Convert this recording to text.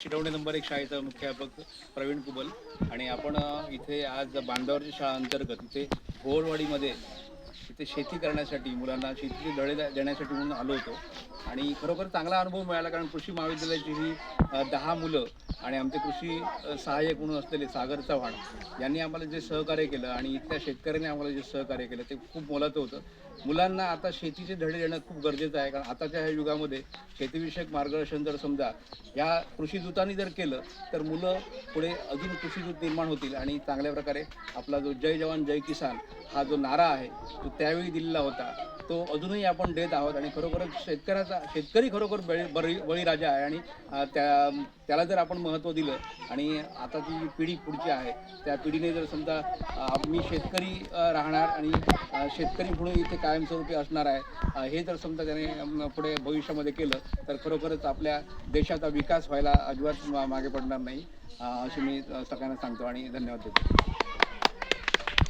शिरवणी number एक शाळेचा मुख्याध्यापक प्रवीण कुबल. आणि आपण इथे आज बांधावरची शाळा अंतर्गत इथे गोरवाडीमध्ये तिथे शेती करण्यासाठी मुलांना शेतीचे धडे देण्यासाठी म्हणून आलो होतो. आणि खरोखर चांगला अनुभव मिळाला कारण कृषी महाविद्यालयाची ही दहा मुलं आणि आमचे कृषी सहाय्यक म्हणून असलेले सागर चव्हाण यांनी आम्हाला जे सहकार्य केलं आणि इथल्या शेतकऱ्यांनी आम्हाला जे सहकार्य केलं ते खूप मोलाचं होतं. मुलांना आता शेतीचे धडे देणं खूप गरजेचं आहे कारण आताच्या ह्या युगामध्ये शेतीविषयक मार्गदर्शन जर समजा या कृषीदूतांनी जर केलं तर मुलं पुढे अजून कृषीदूत निर्माण होतील आणि चांगल्या प्रकारे आपला जो जय जवान जय किसान हा जो नारा आहे तो त्यावेळी दिलेला होता. तो अजूनही आपण देत आहोत आणि खरोखरच शेतकऱ्याचा शेतकरी खरोखर बळी बळी बळीराजा आहे आणि त्या त्याला जर आपण महत्त्व दिलं आणि आता जी पिढी पुढची आहे त्या पिढीने जर समजा मी शेतकरी राहणार आणि शेतकरी म्हणून इथे कायमस्वरूपी असणार आहे हे जर समजा त्याने पुढे भविष्यामध्ये केलं तर खरोखरच आपल्या देशाचा विकास व्हायला अजिबात मा- मागे पडणार नाही अशी मी सगळ्यांना सांगतो आणि धन्यवाद देतो.